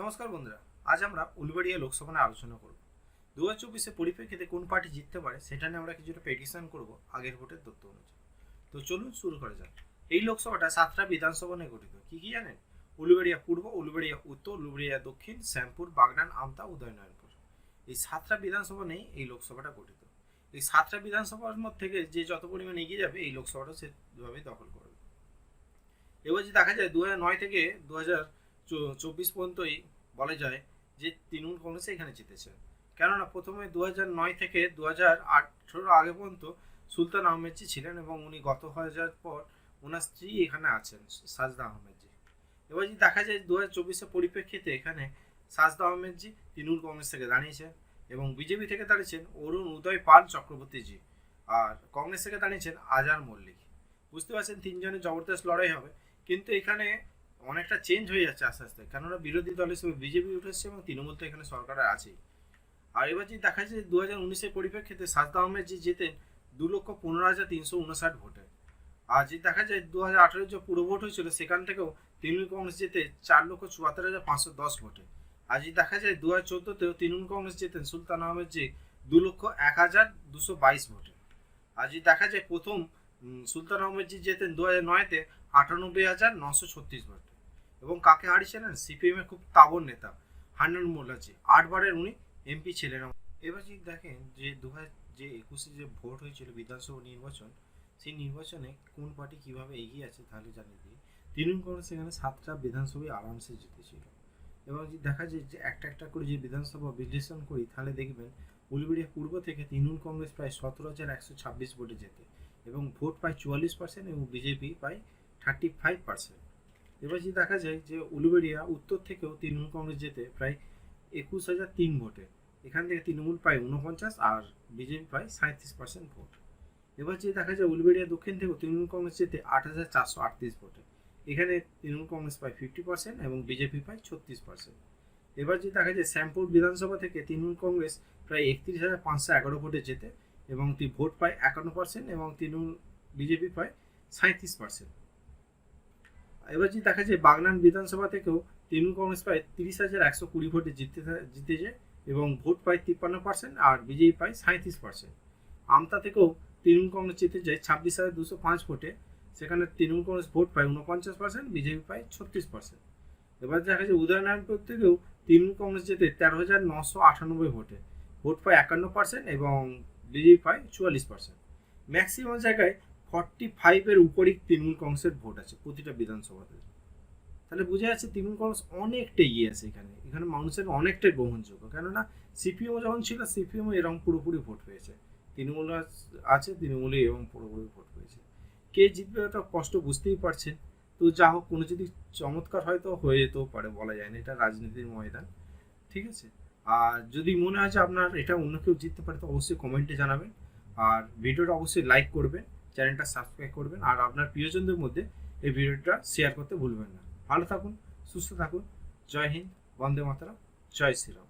নমস্কার বন্ধুরা, আজ আমরা উলবেড়িয়া লোকসভা নিয়ে আলোচনা করব। দু হাজার চব্বিশে পরিপ্রেক্ষিতে কোন পার্টি জিততে পারে সেটা নিয়ে আমরা কিছুটা প্রেডিকশন করব আগের ভোটের তথ্য অনুযায়ী। তো চলুন শুরু করা যাক। এই লোকসভাটা সাতটা বিধানসভা নিয়ে গঠিত। কি কি জানেন? উলুবেড়িয়া পূর্ব, উলুবেড়িয়া উত্তর, উলুবেড়িয়া দক্ষিণ, শ্যামপুর, বাগনান, আমতা, উদয়নারায়ণপুর। এই সাতটা বিধানসভা নেই এই লোকসভাটা গঠিত। এই সাতটা বিধানসভার মধ্যে থেকে যে যত পরিমাণ এগিয়ে যাবে এই লোকসভাটা সেভাবেই দখল করবে। এবার যদি দেখা যায় দু নয় থেকে দু হাজার চব্বিশ পর্যন্তই বলা যায় যে তৃণমূল কংগ্রেস এখানে জিতেছে। কেননা প্রথমে দু নয় থেকে দু হাজার আঠেরো আগে পর্যন্ত সুলতান আহমেদজি ছিলেন এবং উনি গত যাওয়ার পর ওনার স্ত্রী এখানে আছেন, সাজদা আহমেদজি। এবার যদি দেখা যায় দু হাজার চব্বিশের পরিপ্রেক্ষিতে এখানে সাজদা আহমেদজি তৃণমূল কংগ্রেস থেকে দাঁড়িয়েছেন এবং বিজেপি থেকে দাঁড়িয়েছেন অরুণ উদয় পাল চক্রবর্তীজি আর কংগ্রেস থেকে দাঁড়িয়েছেন আজার মল্লিক। বুঝতে পারছেন, তিনজনের জবরদস্ত লড়াই হবে। কিন্তু এখানে অনেকটা চেঞ্জ হয়ে যাচ্ছে আস্তে আস্তে। কেননা বিরোধী দল হিসেবে বিজেপি উঠেছে এবং তৃণমূল তো এখানে সরকারে আছেই। আর এবার যদি দেখা যায় যে দু হাজার উনিশের পরিপ্রেক্ষিতে সাজদা আহমেদ যে জেতেন দু লক্ষ পনেরো হাজার তিনশো উনষাট ভোটে। আর যদি দেখা যায় দু হাজার আঠেরোর যে পুরো ভোট হয়েছিল, সেখান থেকেও তৃণমূল কংগ্রেস জেতে চার লক্ষ চুয়াত্তর হাজার পাঁচশো দশ ভোটে। আর যদি দেখা যায় দু হাজার চোদ্দোতেও তৃণমূল কংগ্রেস জেতেন সুলতান আহমেদ যে দু লক্ষ এক হাজার দুশো বাইশ ভোটে। আর যদি দেখা যায় প্রথম সুলতান আহমেদ জি জেতেন দু হাজার নয়তে আটানব্বই হাজার নশো ছত্রিশ ভোটে। এবং কাকে হারিয়েছিলেন সিপিএম এর খুব তাবর নেতা, হান্নান মোল্লাজি। আটবারের উনি এমপি ছিলেন। এবার যদি দেখেন যে দু হাজার যে একুশে যে ভোট হয়েছিল বিধানসভা নির্বাচন, সেই নির্বাচনে কোন পার্টি কীভাবে এগিয়ে আছে তাহলে জানিয়ে দিই। তৃণমূল কংগ্রেস এখানে সাতটা বিধানসভায় আরামসে জিতেছিল। এবং যদি দেখা যায় যে একটা একটা করে যে বিধানসভা বিশ্লেষণ করি, তাহলে দেখবেন উলবেড়িয়া পূর্ব থেকে তৃণমূল কংগ্রেস প্রায় সতেরো হাজার একশো ছাব্বিশ ভোটে জেতে এবং ভোট পায় চুয়াল্লিশ পার্সেন্ট এবং বিজেপি পায় থার্টি ফাইভ পার্সেন্ট এবার যদি দেখা যায় যে উলুবেড়িয়া উত্তর থেকেও তৃণমূল কংগ্রেস যেতে প্রায় একুশ হাজার তিন ভোটে, এখান থেকে তৃণমূল পায় উনপঞ্চাশ আর বিজেপি পায় সাঁত্রিশ পার্সেন্ট ভোট। এবার যদি দেখা যায় উলুবেড়িয়া দক্ষিণ থেকেও তৃণমূল কংগ্রেস যেতে আট হাজার চারশো আটত্রিশ ভোটে, এখানে তৃণমূল কংগ্রেস পায় ফিফটি পার্সেন্ট এবং বিজেপি পায় ছত্রিশ পার্সেন্ট এবার যদি দেখা যায় শ্যামপুর বিধানসভা থেকে তৃণমূল কংগ্রেস প্রায় একত্রিশ হাজার পাঁচশো এগারো ভোটে যেতে এবং ভোট পায় একান্ন পার্সেন্ট এবং তৃণমূল বিজেপি পায় সাঁত্রিশ পার্সেন্ট এবার যদি দেখা যায় বাগনান বিধানসভা থেকেও তৃণমূল কংগ্রেস পায় তিরিশ হাজার একশো কুড়ি ভোটে জিততে জিতে যায় এবং ভোট পায় তিপ্পান্ন পার্সেন্ট আর বিজেপি পায় সাঁত্রিশ পার্সেন্ট। আমতা থেকেও তৃণমূল কংগ্রেস জিতে যায় ছাব্বিশ হাজার দুশো পাঁচ ভোটে, সেখানে তৃণমূল কংগ্রেস ভোট পায় উনপঞ্চাশ পার্সেন্ট বিজেপি পায় ছত্রিশ পার্সেন্ট। এবার দেখা যায় উদয়নারায়ণপুর থেকেও তৃণমূল কংগ্রেস যেতে তেরো হাজার নশো আটানব্বই ভোটে, ভোট পায় একান্ন পার্সেন্ট এবং বিজেপি পায় চুয়াল্লিশ পার্সেন্ট। ম্যাক্সিমাম জায়গায় ফর্টি ফাইভের উপরই তৃণমূল কংগ্রেসের ভোট আছে প্রতিটা বিধানসভাতে। তাহলে বোঝা যাচ্ছে তৃণমূল কংগ্রেস অনেকটা এগিয়ে আছে এখানে। এখানে মানুষের অনেকটাই গ্রহণযোগ্য। কেননা সিপিএম যখন ছিল সিপিএমও এরকম পুরোপুরি ভোট পেয়েছে। তৃণমূল আছে, তৃণমূলে এবং পুরোপুরি ভোট পেয়েছে। কে জিতবে ওটা কষ্ট বুঝতেই পারছেন। তো যা হোক, কোনো যদি চমৎকার হয়তো হয়ে যেতেও পারে, বলা যায় না। এটা রাজনীতির ময়দান, ঠিক আছে? আর যদি মনে হয় যে আপনার এটা অন্য কেউ জিততে পারে, তো অবশ্যই কমেন্টে জানাবেন। আর ভিডিওটা অবশ্যই লাইক করবেন। চ্যানেলটা সাবস্ক্রাইব করবেন আর আপনার প্রিয়জনদের মধ্যে এই ভিডিওটা শেয়ার করতে ভুলবেন না। ভালো থাকুন, সুস্থ থাকুন। জয় হিন্দ, বন্দে মাতারাম, জয় শ্রীরাম।